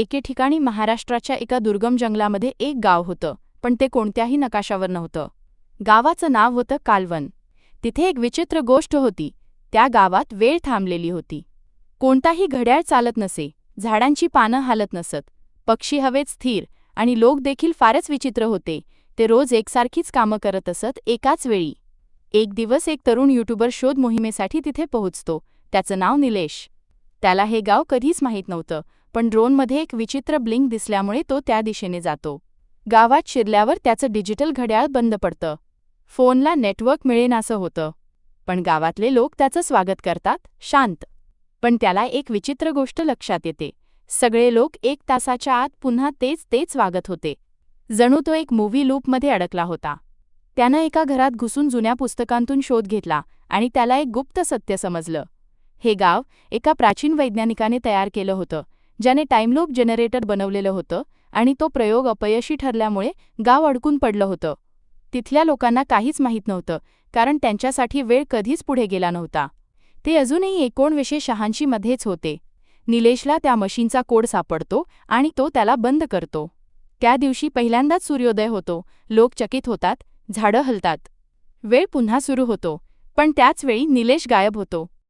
एके ठिकाणी महाराष्ट्राच्या एका दुर्गम जंगलामध्ये एक गाव होतं पण ते कोणत्याही नकाशावर नव्हतं. गावाचं नाव होतं कालवन. तिथे एक विचित्र गोष्ट होती त्या गावात वेळ थांबलेली होती. कोणताही घड्याळ चालत नसे झाडांची पानं हालत नसत पक्षी हवेत स्थिर आणि लोक देखील फारच विचित्र होते ते रोज एकसारखीच कामं करत असत एकाच वेळी. एक दिवस एक तरुण युट्यूबर शोध मोहिमेसाठी तिथे पोहोचतो त्याचं नाव निलेश. त्याला हे गाव कधीच माहीत नव्हतं पण ड्रोनमध्ये एक विचित्र ब्लिंक दिसल्यामुळे तो त्या दिशेने जातो. गावात शिरल्यावर त्याचं डिजिटल घड्याळ बंद पडतं. फोनला नेटवर्क मिळेनासं होतं. पण गावातले लोक त्याचं स्वागत करतात शांत. पण त्याला एक विचित्र गोष्ट लक्षात येते. सगळे लोक एक तासाच्या आत पुन्हा तेच तेच वागत होते. जणू तो एक मूव्ही लूपमध्ये अडकला होता. त्यानं एका घरात घुसून जुन्या पुस्तकांतून शोध घेतला आणि त्याला एक गुप्त सत्य समजलं. हे गाव एका प्राचीन वैज्ञानिकाने तयार केलं होतं. ज्याने टाइमलूप जनरेटर बनवलेलं होतं आणि तो प्रयोग अपयशी ठरल्यामुळे गाव अडकून पडलं होतं. तिथल्या लोकांना काहीच माहीत नव्हतं कारण त्यांच्यासाठी वेळ कधीच पुढे गेला नव्हता. ते अजूनही एकोणवीसशे शहाऐंशीमध्येच होते. निलेशला त्या मशीनचा कोड सापडतो आणि तो त्याला बंद करतो. त्या दिवशी पहिल्यांदाच सूर्योदय होतो लोक चकित होतात झाडं हलतात. वेळ पुन्हा सुरू होतो पण त्याच वेळी निलेश गायब होतो.